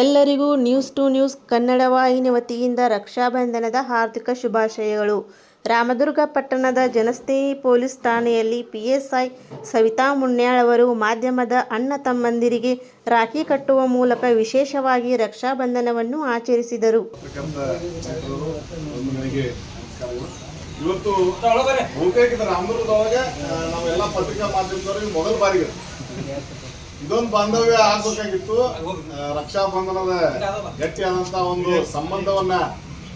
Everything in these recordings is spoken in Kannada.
ಎಲ್ಲರಿಗೂ ನ್ಯೂಸ್ ಟು ನ್ಯೂಸ್ ಕನ್ನಡ ವಾಹಿನಿ ವತಿಯಿಂದ ರಕ್ಷಾಬಂಧನದ ಹಾರ್ದಿಕ ಶುಭಾಶಯಗಳು. ರಾಮದುರ್ಗ ಪಟ್ಟಣದ ಜನಸ್ನೇಹಿ ಪೊಲೀಸ್ ಠಾಣೆಯಲ್ಲಿ ಪಿಎಸ್ಐ ಸವಿತಾ ಮುನ್ಯಾಳ್ ಅವರು ಮಾಧ್ಯಮದ ಅಣ್ಣ ತಮ್ಮಂದಿರಿಗೆ ರಾಖಿ ಕಟ್ಟುವ ಮೂಲಕ ವಿಶೇಷವಾಗಿ ರಕ್ಷಾಬಂಧನವನ್ನು ಆಚರಿಸಿದರು. ಇವತ್ತು ಬಹುತೇಕ ರಾಮದುರ್ಗದೊಳಗೆ ನಾವೆಲ್ಲ ಪತ್ರಿಕಾ ಮಾಧ್ಯಮದವ್ರಿಗೆ ಮೊದಲ ಬಾರಿಗೆ. ಇದೊಂದು ಬಾಂಧವ್ಯ ಆಗ್ಬೇಕಾಗಿತ್ತು. ರಕ್ಷಾ ಬಂಧನದ ಗಟ್ಟಿಯಾದಂತ ಒಂದು ಸಂಬಂಧವನ್ನ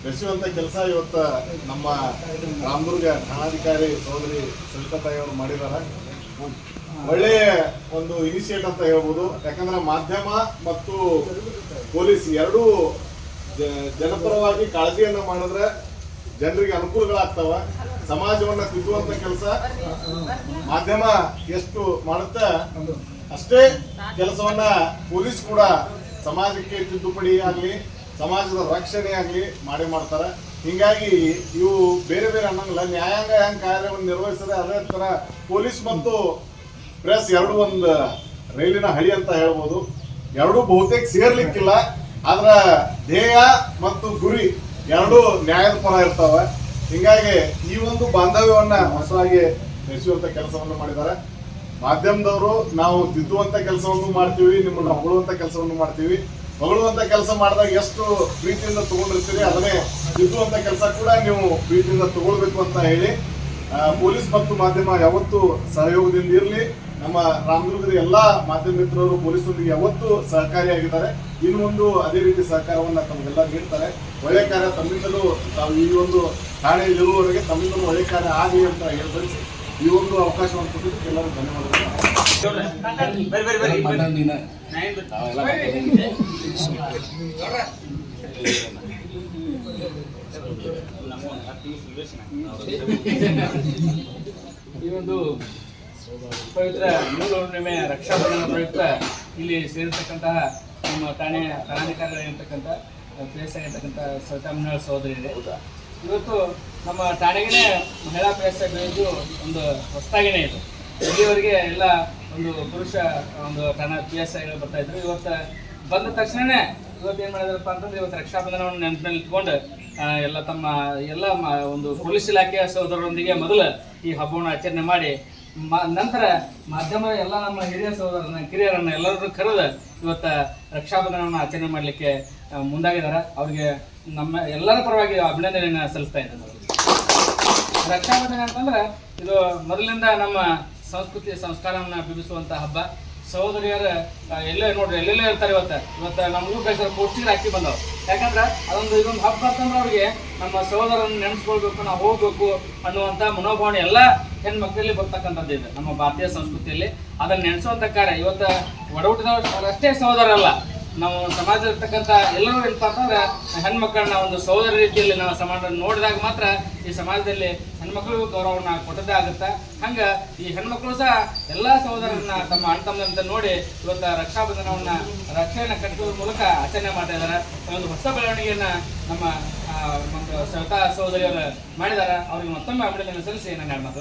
ಬೆಸೆಯುವಂತ ಕೆಲಸ ಇವತ್ತು ನಮ್ಮ ರಾಮದುರ್ಗ ಠಾಣಾಧಿಕಾರಿ ಸಹೋದರಿ ಸವಿತಾ ತಾಯಿ ಅವರು ಮಾಡಿದ್ದಾರೆ. ಒಳ್ಳೆಯ ಒಂದು ಇನಿಷಿಯೇಟ್ ಅಂತ ಹೇಳ್ಬೋದು. ಯಾಕಂದ್ರೆ ಮಾಧ್ಯಮ ಮತ್ತು ಪೊಲೀಸ್ ಎರಡೂ ಜ- ಜನಪರವಾಗಿ ಕಾಳಜಿಯನ್ನ ಮಾಡಿದ್ರೆ ಜನರಿಗೆ ಅನುಕೂಲಗಳಾಗ್ತಾವ. ಸಮಾಜವನ್ನ ತಿದ್ದುವಂತ ಕೆಲಸ ಮಾಧ್ಯಮ ಎಷ್ಟು ಮಾಡುತ್ತೆ? ಅಷ್ಟೇ ಕೆಲಸವನ್ನ ಪೊಲೀಸ್ ಕೂಡ ಸಮಾಜಕ್ಕೆ ತಿದ್ದುಪಡಿ ಆಗ್ಲಿ, ಸಮಾಜದ ರಕ್ಷಣೆ ಆಗ್ಲಿ ಮಾಡಿ ಮಾಡ್ತಾರೆ. ಹಿಂಗಾಗಿ ಇವು ಬೇರೆ ಬೇರೆ ಅನ್ನಂಗಿಲ್ಲ. ನ್ಯಾಯಾಂಗ ಹೆಂಗ್ ಕಾರ್ಯವನ್ನು ನಿರ್ವಹಿಸಿದ್ರೆ ಅದೇ ತರ ಪೊಲೀಸ್ ಮತ್ತು ಪ್ರೆಸ್ ಎರಡು ಒಂದು ರೈಲಿನ ಹಳಿ ಅಂತ ಹೇಳ್ಬೋದು. ಎರಡೂ ಬಹುತೇಕ ಸೇರ್ಲಿಕ್ಕಿಲ್ಲ. ಆದ್ರ ಧ್ಯೇಯ ಮತ್ತು ಗುರಿ ಎರಡೂ ನ್ಯಾಯದ ಪರ ಇರ್ತಾವೆ. ಹಿಂಗಾಗಿ ಈ ಒಂದು ಬಾಂಧವ್ಯವನ್ನ ಹೊಸದಾಗಿ ಬೆಳೆಸುವಂತ ಕೆಲಸವನ್ನು ಮಾಡಿದ್ದಾರೆ. ಮಾಧ್ಯಮದವರು ನಾವು ತಿದ್ದುವಂತ ಕೆಲಸವನ್ನು ಮಾಡ್ತೀವಿ, ನಿಮ್ಮನ್ನ ಹೊಗಳುವಂತ ಕೆಲಸವನ್ನು ಮಾಡ್ತೀವಿ. ಹೊಗಳುವಂತ ಕೆಲಸ ಮಾಡಿದಾಗ ಎಷ್ಟು ಪ್ರೀತಿಯಿಂದ ತಗೊಂಡಿರ್ತೀರಿ, ಅದನ್ನೇ ತಿದ್ದುವಂತ ಕೆಲಸ ಕೂಡ ನೀವು ಪ್ರೀತಿಯಿಂದ ತಗೊಳ್ಬೇಕು ಅಂತ ಹೇಳಿ ಪೊಲೀಸ್ ಮತ್ತು ಮಾಧ್ಯಮ ಯಾವತ್ತು ಸಹಯೋಗದಿಂದ ಇರಲಿ. ನಮ್ಮ ರಾಮದುರ್ಗದ ಎಲ್ಲಾ ಮಾಧ್ಯಮ ಮಿತ್ರರು ಪೊಲೀಸರೊಂದಿಗೆ ಯಾವತ್ತು ಸಹಕಾರಿಯಾಗಿದ್ದಾರೆ. ಇನ್ನು ಒಂದು ಅದೇ ರೀತಿ ಸಹಕಾರವನ್ನು ತಮಗೆಲ್ಲ ನೀಡ್ತಾರೆ. ಒಳ್ಳೆ ಕಾರ್ಯ ತಮ್ಮಿಂದಲೂ ತಾವು ಈ ಒಂದು ಠಾಣೆಯಲ್ಲಿರುವವರೆಗೆ ತಮ್ಮಿಂದಲೂ ಒಳ್ಳೆ ಕಾರ್ಯ ಆಗಲಿ ಅಂತ ಹೇಳ್ಬಡಿಸಿ ಈ ಒಂದು ಅವಕಾಶವನ್ನು ಕೊಟ್ಟಿದ್ದಕ್ಕೆ ಎಲ್ಲರೂ ಧನ್ಯವಾದಗಳು. ಈ ಒಂದು ಪವಿತ್ರ ಹುಣ್ಣಿಮೆ ರಕ್ಷಾಬಂಧನ ಪ್ರಯುಕ್ತ ಇಲ್ಲಿ ಸೇರಿರ್ತಕ್ಕಂತಹ ನಮ್ಮ ಠಾಣೆ ಠಾಣಾಧಿಕಾರಿಗಳಿರ್ತಕ್ಕಂಥ ಪ್ಲೇಸ್ ಆಗಿರ್ತಕ್ಕಂಥ ಸವಿತಾಮಣ್ಣ ಸಹೋದರಿ ಇದೆ ಇವತ್ತು ನಮ್ಮ ಠಾಣೆಗೆ ಮಹಿಳಾ ಪ್ಲೇಸ್ ಬೆಳೆದು ಒಂದು ಹೊಸದಾಗಿನೇ ಇದು. ಇಲ್ಲಿವರೆಗೆ ಎಲ್ಲ ಒಂದು ಪುರುಷ, ಒಂದು ಠಾಣಾ ಪಿ ಎಸ್ ಐಗಳು ಬರ್ತಾ ಇದ್ರು. ಇವತ್ತು ಬಂದ ತಕ್ಷಣನೇ ಇವತ್ತು ಏನು ಮಾಡಿದ್ರಪ್ಪ ಅಂತಂದ್ರೆ ಇವತ್ತು ರಕ್ಷಾಬಂಧನವನ್ನು ನೆನಪಿನಲ್ಲಿ ಇಟ್ಕೊಂಡು ಎಲ್ಲ ತಮ್ಮ ಎಲ್ಲ ಒಂದು ಪೊಲೀಸ್ ಇಲಾಖೆಯ ಸಹೋದರರೊಂದಿಗೆ ಮೊದಲು ಈ ಹಬ್ಬವನ್ನು ಆಚರಣೆ ಮಾಡಿ ನಂತರ ಮಾಧ್ಯಮ ಎಲ್ಲ ನಮ್ಮ ಹಿರಿಯ ಸಹೋದರನ ಕಿರಿಯರನ್ನ ಎಲ್ಲರನ್ನು ಕರೆದು ಇವತ್ತು ರಕ್ಷಾಬಂಧನವನ್ನು ಆಚರಣೆ ಮಾಡಲಿಕ್ಕೆ ಮುಂದಾಗಿದ್ದಾರೆ. ಅವ್ರಿಗೆ ನಮ್ಮ ಎಲ್ಲರ ಪರವಾಗಿ ಅಭಿನಂದನೆಯನ್ನು ಸಲ್ಲಿಸ್ತಾ ಇದ್ದಾರೆ ರಕ್ಷಾಬಂಧನ ಅಂತಂದ್ರೆ ಇದು ಮೊದಲಿಂದ ನಮ್ಮ ಸಂಸ್ಕೃತಿ ಸಂಸ್ಕಾರವನ್ನು ಬಿಂಬಿಸುವಂಥ ಹಬ್ಬ. ಸಹೋದರಿಯರು ಎಲ್ಲೇ ನೋಡ್ರಿ, ಎಲ್ಲೆಲ್ಲೇ ಇರ್ತಾರೆ ಇವತ್ತು. ಇವತ್ತು ನಮಗೂ ಬೇಸರ ಪೋಸ್ಟಿಗೆ ರಾಖಿ ಬಂದವು ಯಾಕಂದ್ರೆ ಅದೊಂದು ಇದೊಂದು ಹಬ್ಬ ಅಂತಂದ್ರೆ ಅವ್ರಿಗೆ ನಮ್ಮ ಸಹೋದರನ ನೆನೆಸ್ಕೊಳ್ಬೇಕು, ನಾವು ಹೋಗ್ಬೇಕು ಅನ್ನುವಂತ ಮನೋಭಾವನೆ ಎಲ್ಲ ಹೆಣ್ಮಕ್ಳಲ್ಲಿ ಬರ್ತಕ್ಕಂಥದ್ದು ಇದೆ, ನಮ್ಮ ಭಾರತೀಯ ಸಂಸ್ಕೃತಿಯಲ್ಲಿ. ಅದನ್ನ ನೆನೆಸುವಂತ ಕಾರ್ಯ. ಇವತ್ತು ಒಡಹುಟ್ಟಿದವರು ಅಷ್ಟೇ ಸಹೋದರಲ್ಲ ನಾವು ಸಮಾಜ ಇರ್ತಕ್ಕಂಥ ಎಲ್ಲರೂ ಏನಪ್ಪ ಅಂತಂದ್ರೆ ಹೆಣ್ಮಕ್ಳನ್ನ ಒಂದು ಸಹೋದರ ರೀತಿಯಲ್ಲಿ ನಾವು ಸಮಾಜ ನೋಡಿದಾಗ ಮಾತ್ರ ಈ ಸಮಾಜದಲ್ಲಿ ಹೆಣ್ಮಕ್ಳಿಗೂ ಗೌರವವನ್ನು ಕೊಟ್ಟದೇ ಆಗುತ್ತೆ. ಹಂಗೆ ಈ ಹೆಣ್ಮಕ್ಳು ಸಹ ಎಲ್ಲ ಸಹೋದರರನ್ನ ತಮ್ಮ ಅಣ್ಣ ನೋಡಿ ಇವತ್ತು ರಕ್ಷಾಬಂಧನವನ್ನ, ರಕ್ಷೆಯನ್ನು ಕಟ್ಟುವ ಮೂಲಕ ಆಚರಣೆ ಮಾಡ್ತಾ ಒಂದು ಹೊಸ ಬೆಳವಣಿಗೆಯನ್ನ ನಮ್ಮ ಒಂದು ಸವಿತಾ ಸಹೋದರಿಯವರು ಮಾಡಿದ್ದಾರೆ. ಅವ್ರಿಗೆ ಮತ್ತೊಮ್ಮೆ ಅಭಿನಂದನೆ ಸಲ್ಲಿಸಿ ಮಾತು